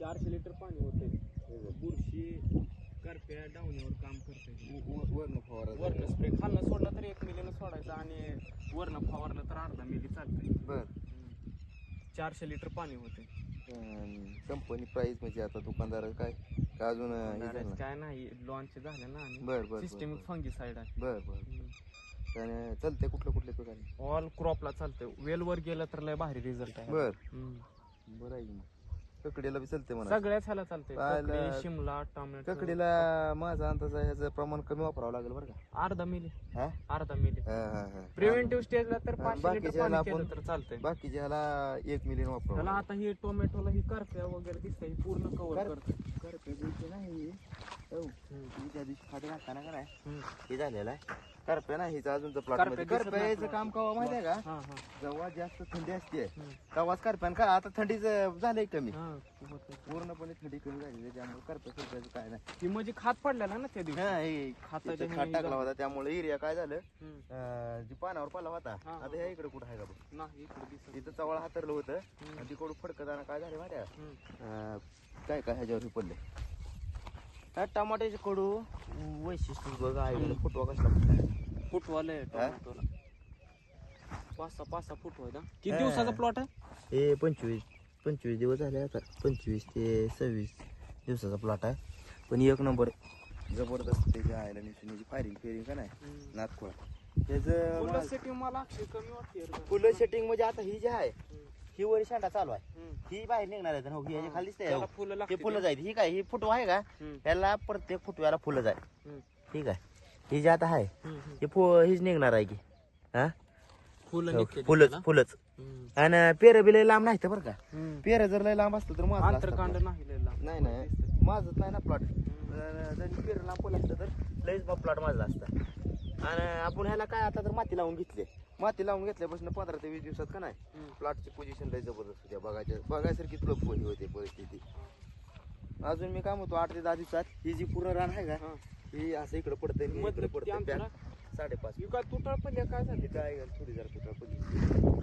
चारशे लिटर पाणी होते बुरशी करप्या डाऊनीवर काम करते वरण फवारा. वरनं स्प्रे खालनं सोडलं तर एक मिलीनं सोडायचं आणि वरनं फवारलं तर अर्धा मिली चालतंय. बर. चारशे लिटर पाणी होते कंपनी प्राइस म्हणजे आता दुकानदार काय? का अजून हे काय नाही लॉन्च झाले ना आणि बर बर सिस्टेमिक फंगीसाईड आहे. बर बर आणि चालतंय कुठलं कुठले पिकाने ऑल क्रॉपला चालतंय. वेल वर गेलं तर लय भारी रिझल्ट आहे. बर. बरं आहे ककडीला बी चालतंय म्हणा सगळ्याच ह्याला पाहिलं- काकडी, शिमला टोमॅटो. ककडीला माझा अंदाज आहे ह्याचं प्रमाण कमी वापरावं लागेल बरं का? अर्धा मिली. हा? अर्धा मिली. हा हा हा. प्रिव्हेंटिव्ह स्टेजला तर पाचशे लिटर बाकीच्या पाणी केलं आपण- तर चालतंय. बाकीच्या ह्याला एक मिलियन त्याला वापरावं आता ही टोमॅटोला ही करप्या वगैरे दिसतंय. ही पूर्ण कव्हर कर- करते. नाही. त्या दिवशी घालताना का नाही. हे झालेलं आहे. करप्या नाही हिचं अजून दिसत याचं काम कवा माहिती आहे का? हा हा. जेव्हा जास्त थंडी असते हम्म. तेव्हाच करप्यान का आता थंडीच झालंय कमी. हा. पूर्णपणे थंडी कमी झाली आहे, त्यामुळे करप्या करप्याचं काय नाही ही म्हणजे खात पडलेला ना त्या दिवशी हा, हे खाताच्या इथं ह्याने खाट टाकला. होता त्यामुळे एरिया काय झालं हम्म. अं, जी पानावर पाला होता हा, हा. आता ह्या इकडे कुठं आहे का बघ नाही इकडे दिसत तिथं चवळ हातरलं होतं. आणि तिकडून फडकताना काय झालं माहिती आहे हम्म. का? अं, काय काय ह्याच्यावर हे पडले त्या टमाट्याचे कडू वैशिष्ट्य बघ आहे फुटवा कसला फुटला. फुटवाले हा? टोमॅटोला पाच सहा पाच सहा फुट होय ना किती हा. दिवसाचा प्लॉट आहे हे पंचवीस पंचवीस दिवस झाले आता. पंचवीस ते सव्वीस दिवसाचा प्लॉट आहे. पण एक नंबर जबरदस्त त्याच्या आयला निशिनीची फायरिंग फेरिंग का नाही? नागपूर त्याचं सेटिंग मला कमी वाटते. फुलं सेटिंग म्हणजे आता ही जी आहे. ही वर शेंडा चालू आहे. ही बाहेर निघणार आहे. हो, याच्या खाली दिसते त्याला फुलं जाईल ही काय? ही फुटवा आहे का. त्याला प्रत्येक फुटव्याला फुलं जाईल. ठीक आहे. ही जी आता आहे. ही फु हीच निघणार आहे की. हा? फुलं हो, निघते फुलंच. फुलंच. आणि पेरं बी लय लांब नाही बरं का. पेरं जर लय लांब असतं तर माझं plot. नाही लय लांब. नाही नाही. माझंच नाही ना प्लॉट पेरं लांब फुलं असतं तर लयच प्लॉट माझा असता आणि आपण ह्याला काय आता तर माती लावून घेतली माती लावून घेतल्यापासून पंधरा ते वीस दिवसात का नाही हम्म. प्लॉटची पोझिशन लय जबरदस्त होत्या बघायच्या बघायसारखी तुला पोही होते परिस्थिती अजून मी काय म्हणतो आठ ते दहा दिवसात ही जी पूर्ण रान आहे का हा. ही असं इकडे पडतंय मधलं इकडे किती पडतंय साडेपाच. ही तुटळ पडल्या काय झाली? काय थोडी जरा तुटळ पडली